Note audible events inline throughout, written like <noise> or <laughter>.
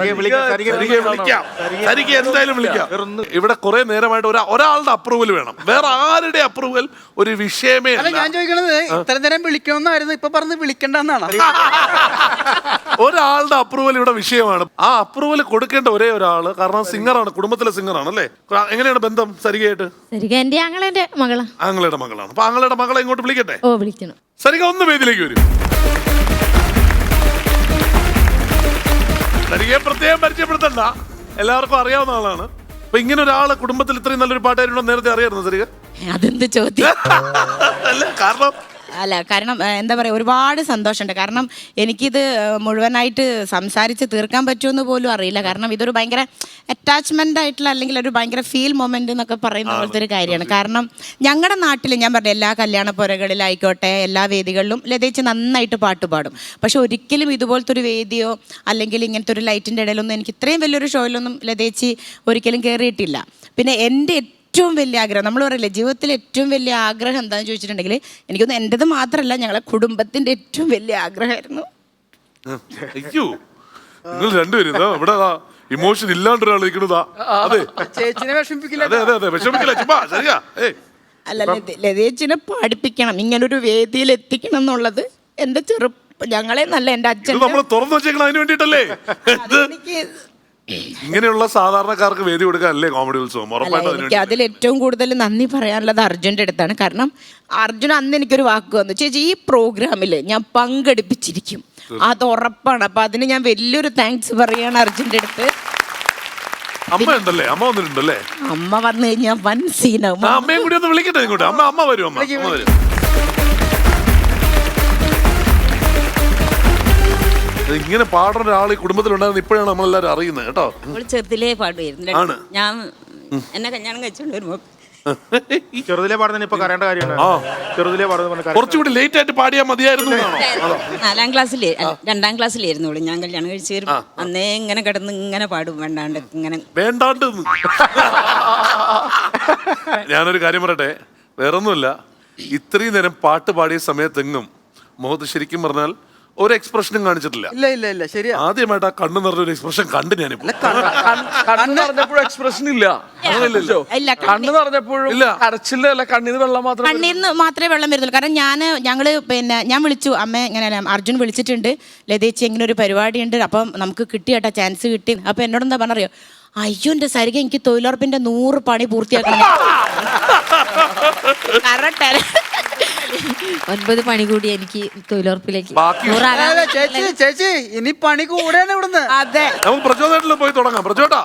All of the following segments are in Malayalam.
സരികെ വിളിക്കാം, സരികെ സരികെ വിളിക്കാം. സരികെ എന്തായാലും വിളിക്കാം. ഇവിടെ കുറെ നേരമായിട്ട് ഒരാ ഒരാളുടെ അപ്രൂവൽ വേണം. വേറെ ആരുടെ അപ്രൂവൽ ഒരു വിഷയമേ അല്ല അല്ല. ഞാൻ ചോദിക്കണത് ഇത്ര നേരം വിളിക്കണമെന്നായിരുന്നു ഇപ്പൊ പറഞ്ഞ് വിളിക്കണ്ടെന്നാണ്? <laughs> ഒരാളുടെ അപ്രൂവൽ ഇവിടെ വിഷയമാണ്. ആ അപ്രൂവൽ കൊടുക്കേണ്ട ഒരേ ഒരാൾ കാരണം സിംഗറാണ് കുടുംബത്തിലെ സിംഗറാണ് അല്ലേ? എങ്ങനെയാണ് ബന്ധം സരികയായിട്ട് സരിക എന്റെ ആങ്ങളെന്റെ മകളാ. ആങ്ങളുടെ മകളാണ്. അപ്പൊ ആങ്ങളുടെ മകളെ ഇങ്ങോട്ട് വിളിക്കട്ടെ? ഓ വിളിക്കണം. സരിക ഒന്ന് വേദിയിലേക്ക് വരും. സരികയെ പ്രത്യേകം പരിചയപ്പെടുത്തണ്ട. എല്ലാവർക്കും അറിയാവുന്ന ആളാണ്. അപ്പൊ ഇങ്ങനെ ഒരാൾ കുടുംബത്തിൽ ഇത്രയും നല്ലൊരു പാട്ടുകാരുണ്ടോ നേരത്തെ അറിയായിരുന്നു സരിക അതെന്ത് ചോദ്യം? അല്ല കാരണം അല്ല കാരണം എന്താ പറയുക ഒരുപാട് സന്തോഷമുണ്ട്. കാരണം എനിക്കിത് മുഴുവനായിട്ട് സംസാരിച്ച് തീർക്കാൻ പറ്റുമെന്ന് പോലും അറിയില്ല. കാരണം ഇതൊരു ഭയങ്കര അറ്റാച്ച്മെന്റ് ആയിട്ടുള്ള അല്ലെങ്കിൽ ഒരു ഭയങ്കര ഫീൽ മൊമെന്റ് എന്നൊക്കെ പറയുന്ന പോലത്തെ ഒരു കാര്യമാണ്. കാരണം ഞങ്ങളുടെ നാട്ടിൽ ഞാൻ പറഞ്ഞ എല്ലാ കല്യാണ പുരകളിലായിക്കോട്ടെ എല്ലാ വേദികളിലും ലതേച്ച് നന്നായിട്ട് പാട്ട് പാടും. പക്ഷെ ഒരിക്കലും ഇതുപോലത്തെ ഒരു വേദിയോ അല്ലെങ്കിൽ ഇങ്ങനത്തെ ഒരു ലൈറ്റിന്റെ ഇടയിലൊന്നും എനിക്ക് ഇത്രയും വലിയൊരു ഷോയിലൊന്നും ലതേച്ചി ഒരിക്കലും കയറിയിട്ടില്ല പിന്നെ എന്റെ ഏറ്റവും വലിയ ആഗ്രഹം. നമ്മൾ പറയില്ലേ ജീവിതത്തിൽ ഏറ്റവും വലിയ ആഗ്രഹം എന്താണെന്ന് ചോദിച്ചിട്ടുണ്ടെങ്കിൽ എനിക്കൊന്ന് എന്റെത് മാത്രമല്ല ഞങ്ങളെ കുടുംബത്തിന്റെ ഏറ്റവും വലിയ ആഗ്രഹമായിരുന്നു. അയ്യോ നിങ്ങൾ രണ്ടുപേരും ഇതാ ഇവിടെ ഇമോഷൻ ഇല്ലാണ്ട് ഒരാൾ ഇരിക്കണതാ അതെ. ചേച്ചിനെ വിഷമിപ്പിക്കില്ല അതെ അതെ അതെ വിഷമിക്കില്ല ചുമ്മാ ശരിയാ ഏയ്. അല്ല ലത- ലതേച്ചിനെ പഠിപ്പിക്കണം ഇങ്ങനൊരു വേദിയിൽ എത്തിക്കണം എന്നുള്ളത് എന്റെ ചെറുപ്പം ഞങ്ങളെ നല്ല എന്റെ അച്ഛൻ നമ്മൾ തുറന്നു വെച്ചേക്കണം അതിന് വേണ്ടിട്ടല്ലേ എനിക്ക് ഇങ്ങനെയുള്ള സാധാരണക്കാർക്ക് വേദി കൊടുക്കാനല്ലേ കോമഡി ഉത്സവം? അല്ല ഉറപ്പായിട്ടും അതിന് എനിക്ക് അതിൽ ഏറ്റവും കൂടുതൽ നന്ദി പറയാനുള്ളത് അർജുന്റെ അടുത്താണ്. കാരണം അർജുൻ അന്ന് എനിക്കൊരു വാക്ക് വന്നു ചേച്ചി ഈ പ്രോഗ്രാമിൽ ഞാൻ പങ്കെടുപ്പിച്ചിരിക്കും. അത് ഉറപ്പാണ്. അപ്പൊ അതിന് ഞാൻ വലിയൊരു താങ്ക്സ് പറയാണ് അർജുന്റെ അടുത്ത്. അമ്മ ഉണ്ടല്ലേ? അമ്മ വന്നിട്ടുണ്ടല്ലേ? അമ്മ വന്നു കഴിഞ്ഞാൽ വൻ സീനാവും ആ അമ്മയും കൂടി ഒന്ന് വിളിക്കട്ടെ ഇങ്ങോട്ട്. അമ്മ അമ്മ വരും അമ്മ. അമ്മ വരും. ഇങ്ങനെ പാടുന്ന ഒരാൾ ഈ കുടുംബത്തിലുണ്ടായിരുന്നു ഇപ്പോഴാണ് നമ്മളെല്ലാരും അറിയുന്നത് കേട്ടോ? ചെറുതിലേ പാടുമായിരുന്നു ആണ്. ഞാൻ എന്നെ കല്യാണം കഴിച്ചോണ്ട് വരുമ്പോ. ചെറുതിലെ പാടുന്നതിന് ഇപ്പൊ കരേണ്ട കാര്യമുണ്ട്. ചെറുതിലെ പാടുന്ന കുറച്ചുകൂടി ലേറ്റ് ആയിട്ട് പാടിയാൽ മതിയായിരുന്നു എന്നാണോ? നാലാം ക്ലാസ്സിലേ അല്ല, രണ്ടാം ക്ലാസ്സിലായിരുന്നു ഞാൻ കല്യാണം കഴിച്ചു വരുമ്പോ അന്നേ ഇങ്ങനെ കിടന്ന് ഇങ്ങനെ പാടും വേണ്ടാണ്ട് ഇങ്ങനെ. വേണ്ടാണ്ട് എന്ന്. ഞാനൊരു കാര്യം പറയട്ടെ? വേറൊന്നുമില്ല. ഇത്രയും നേരം പാട്ട് പാടിയ സമയത്തെങ്ങും മുഖത്ത് ശരിക്കും പറഞ്ഞാൽ ഒരു എക്സ്പ്രഷനും കാണിച്ചിട്ടില്ല. ഇല്ല ഇല്ല ഇല്ല ശരിയാ. ആദ്യമായിട്ട് ആ കണ്ണു നിറഞ്ഞൊരു എക്സ്പ്രഷൻ കണ്ടു ഞാൻ കണ്ണ് നിറഞ്ഞപ്പോഴും എക്സ്പ്രഷൻ ഇല്ല. അങ്ങനെയല്ലല്ലോ. ഇല്ല. കണ്ണ് നിറഞ്ഞപ്പോഴും ഇല്ല. കരച്ചില്ലല്ല കണ്ണിന്ന് വെള്ളം മാത്രം കണ്ണീർ നിന്ന് മാത്രമേ വെള്ളം വരുന്നുള്ളൂ. കാരണം ഞാൻ ഞങ്ങൾ പിന്നെ ഞാൻ വിളിച്ചു. അമ്മ ഇങ്ങനെ അർജുൻ വിളിച്ചിട്ടുണ്ട്. ലതേച്ചി ഇങ്ങനെ ഒരു പരിപാടി ഉണ്ട് അപ്പം നമുക്ക് കിട്ടി കേട്ടോ ചാൻസ് കിട്ടി. അപ്പൊ എന്നോട് എന്താ പറഞ്ഞറിയോ? അയ്യോ എന്റെ സരിക എനിക്ക് തൊഴിലുറപ്പിന്റെ നൂറ് പണി പൂർത്തിയാക്കണം <laughs> കാരണം ഒൻപത് പണി കൂടി എനിക്ക് തൊഴിലുറപ്പിലേക്ക്. നൂറാകാൻ ചേച്ചി ചേച്ചി ഇനി പണി കൂടെയാണ് ഇവിടുന്ന്. അതെ. നമുക്ക് പ്രചോദനത്തിൽ പോയി തുടങ്ങാം. പ്രചോട്ടാ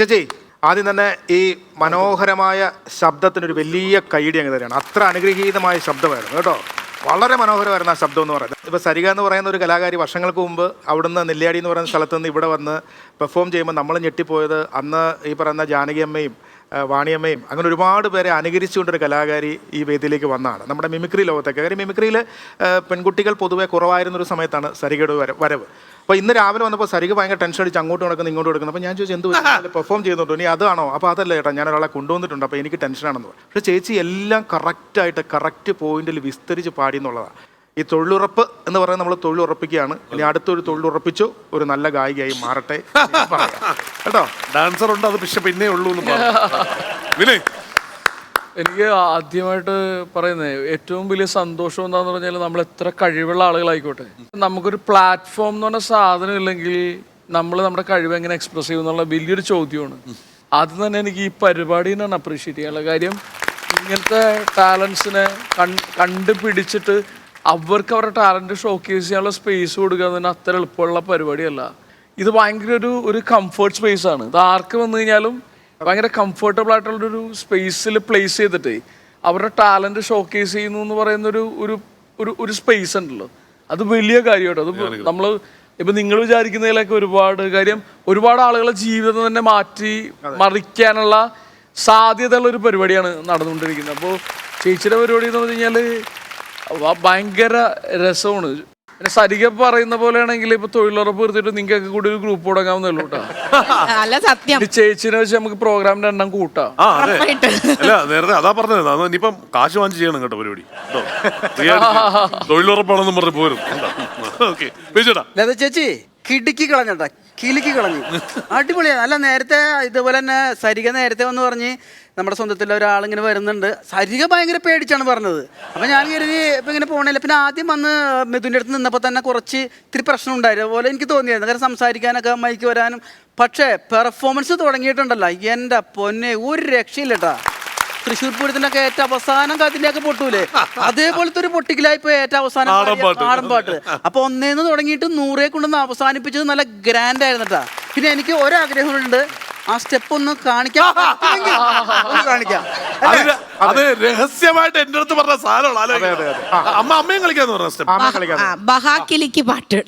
ചേച്ചി ആദ്യം തന്നെ ഈ മനോഹരമായ ശബ്ദത്തിനൊരു വലിയ കൈയടി അങ്ങ് തരികയാണ്. അത്ര അനുഗ്രഹീതമായ ശബ്ദമായിരുന്നു കേട്ടോ? വളരെ മനോഹരമായിരുന്നു ആ ശബ്ദം എന്ന് പറയുന്നത്. ഇപ്പോൾ സരിക എന്ന് പറയുന്ന ഒരു കലാകാരി വർഷങ്ങൾക്ക് മുമ്പ് അവിടുന്ന് നെല്ലിയാടി എന്ന് പറയുന്ന സ്ഥലത്ത് നിന്ന് ഇവിടെ വന്ന് പെർഫോം ചെയ്യുമ്പോൾ നമ്മൾ ഞെട്ടിപ്പോയത് അന്ന് ഈ പറയുന്ന ജാനകിയമ്മയും വാണിയമ്മയും അങ്ങനെ ഒരുപാട് പേരെ അനുകരിച്ചുകൊണ്ടൊരു കലാകാരി ഈ വേദിയിലേക്ക് വന്നതാണ്. നമ്മുടെ മിമിക്രി ലോകത്തേക്ക്. കാര്യം മിമിക്രിയിൽ പെൺകുട്ടികൾ പൊതുവെ കുറവായിരുന്നൊരു സമയത്താണ് സരികയുടെ വര- വരവ്. അപ്പോൾ ഇന്ന് രാവിലെ വന്നപ്പോൾ സരിക ഭയങ്കര ടെൻഷൻ അടിച്ച് അങ്ങോട്ട് നടക്കുന്നു ഇങ്ങോട്ട് നടക്കുന്നു. അപ്പോൾ ഞാൻ ചോദിച്ചു എന്ത് പെർഫോം <laughs> ചെയ്യുന്നുണ്ടോ? ഇനി അതാണോ? അപ്പോൾ അതല്ല ചേട്ടാ ഞാൻ ഒരാളെ കൊണ്ടുവന്നിട്ടുണ്ട്. അപ്പോൾ എനിക്ക് ടെൻഷനാണെന്ന് പക്ഷേ ചേച്ചി എല്ലാം കറക്റ്റായിട്ട് കറക്റ്റ് പോയിന്റിൽ വിസ്തരിച്ച് പാടി എന്നുള്ളതാണ് ഈ തൊഴിലുറപ്പ് എന്ന് പറയുന്നത് നമ്മൾ തൊഴിലുറപ്പിക്കുകയാണ്. ഇനി അടുത്തൊരു തൊഴിലുറപ്പിച്ചു ഒരു നല്ല ഗായികയായി മാറട്ടെ എന്ന് പറയാം. കേട്ടോ? ഡാൻസർ ഉണ്ട് അത് പക്ഷെ പിന്നെ ഉള്ളൂ എന്ന് പറഞ്ഞു വിനയ്. എനിക്ക് ആദ്യമായിട്ട് പറയുന്നത് ഏറ്റവും വലിയ സന്തോഷം എന്താന്ന് പറഞ്ഞാൽ നമ്മൾ എത്ര കഴിവുള്ള ആളുകളായിക്കോട്ടെ. നമുക്കൊരു പ്ലാറ്റ്ഫോം എന്ന് പറഞ്ഞ സാധനം ഇല്ലെങ്കിൽ നമ്മൾ നമ്മുടെ കഴിവ് എങ്ങനെ എക്സ്പ്രസ് ചെയ്യും എന്നുള്ള വലിയൊരു ചോദ്യമാണ്. അത് തന്നെ എനിക്ക് ഈ പരിപാടിനാണ് അപ്രീഷിയേറ്റ് ചെയ്യാനുള്ള കാര്യം. ഇങ്ങനത്തെ ടാലൻസിനെ കണ്ടുപിടിച്ചിട്ട് അവർക്ക് അവരുടെ ടാലന്റ് ഷോക്കേസ് ചെയ്യാനുള്ള സ്പേസ് കൊടുക്കുക എന്ന് അത്ര എളുപ്പമുള്ള പരിപാടിയല്ല. ഇത് ഭയങ്കര ഒരു ഒരു കംഫർട്ട് സ്പേസ് ആണ്. ഇത് ആർക്ക് വന്നു കഴിഞ്ഞാലും ഭയങ്കര കംഫർട്ടബിൾ ആയിട്ടുള്ള ഒരു സ്പേസിൽ പ്ലേസ് ചെയ്തിട്ട് അവരുടെ ടാലന്റ് ഷോക്കേസ് ചെയ്യുന്നു എന്ന് പറയുന്ന ഒരു ഒരു ഒരു സ്പേസ് ഉണ്ടല്ലോ. അത് വലിയ കാര്യമായിട്ട് അത് നമ്മൾ ഇപ്പൊ നിങ്ങൾ വിചാരിക്കുന്നതിലൊക്കെ ഒരുപാട് കാര്യം ഒരുപാട് ആളുകളെ ജീവിതം തന്നെ മാറ്റി മറിക്കാനുള്ള സാധ്യതയുള്ള ഒരു പരിപാടിയാണ് നടന്നുകൊണ്ടിരിക്കുന്നത്. അപ്പോൾ ചേച്ചിയുടെ പരിപാടി എന്ന് പറഞ്ഞു കഴിഞ്ഞാൽ ഭയങ്കര രസമാണ്. പിന്നെ സരിക പറയുന്ന പോലെയാണെങ്കിൽ ഇപ്പൊ തൊഴിലുറപ്പ് എടുത്തിട്ട് നിങ്ങൾക്ക് കൂടി ഒരു ഗ്രൂപ്പ് തുടങ്ങാവുന്നല്ലോ അല്ല സത്യം. ചേച്ചിനെ വെച്ച് നമുക്ക് പ്രോഗ്രാമിന്റെ എണ്ണം കൂട്ടാം. ആ അതെ. അല്ല നേരത്തെ അതാ പറഞ്ഞത്. അത് ഇനിയിപ്പം കാശ് വാങ്ങിച്ച് ചെയ്യണം കേട്ടോ പരിപാടി. കേട്ടോ Free ആയിട്ട് തൊഴിലുറപ്പാണെന്നും പറഞ്ഞ് പോരും. ഓക്കെ. വിജയടാ ലത ചേച്ചി കിടുക്കി കളഞ്ഞട്ടാ. കിലുക്കി കളഞ്ഞു. അടിപൊളിയാണ് അല്ല നേരത്തെ ഇതുപോലെ തന്നെ സരിക നേരത്തെ വന്ന് പറഞ്ഞ് നമ്മുടെ സ്വന്തത്തിൽ ഒരാളിങ്ങനെ വരുന്നുണ്ട്. സരിക ഭയങ്കര പേടിച്ചാണ് പറഞ്ഞത്. അപ്പം ഞാൻ കരുതി ഇപ്പം ഇങ്ങനെ പോകണില്ല പിന്നെ ആദ്യം വന്ന് മിഥുന്റെ അടുത്ത് നിന്നപ്പോൾ തന്നെ കുറച്ച് ഇത്തിരി പ്രശ്നം ഉണ്ടായിരുന്നു. അതുപോലെ എനിക്ക് തോന്നിയായിരുന്നു. കാരണം സംസാരിക്കാനൊക്കെ മൈക്ക് വരാനും. പക്ഷേ പെർഫോമൻസ് തുടങ്ങിയിട്ടുണ്ടല്ലോ. എന്റെ പൊന്നെ ഒരു രക്ഷയില്ല കേട്ടാ തൃശ്ശൂർ പൂരത്തിനൊക്കെ ഏറ്റവും അവസാനം കാത്തിന്റെയൊക്കെ പൊട്ടൂലേ അതേപോലത്തെ ഒരു പൊട്ടിക്കലായി ഇപ്പൊ ഏറ്റവും അവസാനം നാടൻ പാട്ട്. അപ്പൊ ഒന്നേന്ന് തുടങ്ങിയിട്ട് നൂറേ കൊണ്ടൊന്ന് അവസാനിപ്പിച്ചത് നല്ല ഗ്രാൻഡ് ആയിരുന്നു കേട്ടാ പിന്നെ എനിക്ക് ഒരാഗ്രഹമുണ്ട് ആ സ്റ്റെപ്പ് ഒന്ന് കാണിക്കാം കാണിക്കാം അത് രഹസ്യമായിട്ട് എന്റെ അടുത്ത് പറഞ്ഞ. ആ. അമ്മ അമ്മയും കളിക്കാന്ന് പറഞ്ഞ സ്റ്റെപ്പ് ബഹാക്കിലിക്ക് പാട്ട്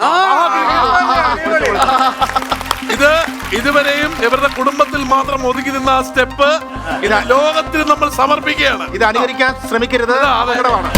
ഇതുവരെയും ഇവരുടെ കുടുംബത്തിൽ മാത്രം ഒതുങ്ങി നിന്ന ആ സ്റ്റെപ്പ് ഇത്. ലോകത്തിന് നമ്മൾ സമർപ്പിക്കുകയാണ്. ഇത് അനുകരിക്കാൻ ശ്രമിക്കരുത്. അപകടമാണ്.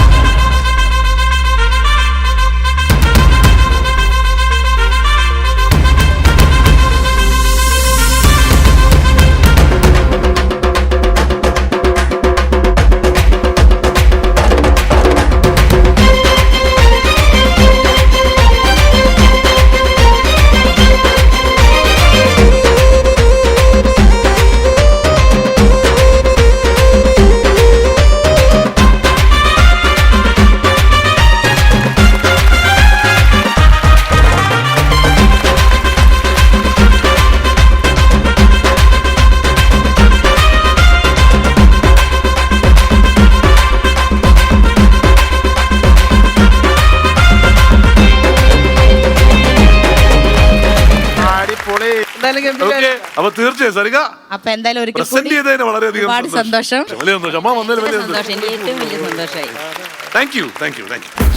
അപ്പൊ തീർച്ചയായും സരിക അപ്പൊ എന്തായാലും ഒരിക്കൽ പ്രസന്റ് ചെയ്തതിന് വളരെയധികം ഒരുപാട് സന്തോഷം. വലിയ സന്തോഷം. അമ്മ വന്നതിൽ വലിയ സന്തോഷം. ഏറ്റവും വലിയ സന്തോഷമായി. Thank you thank you thank you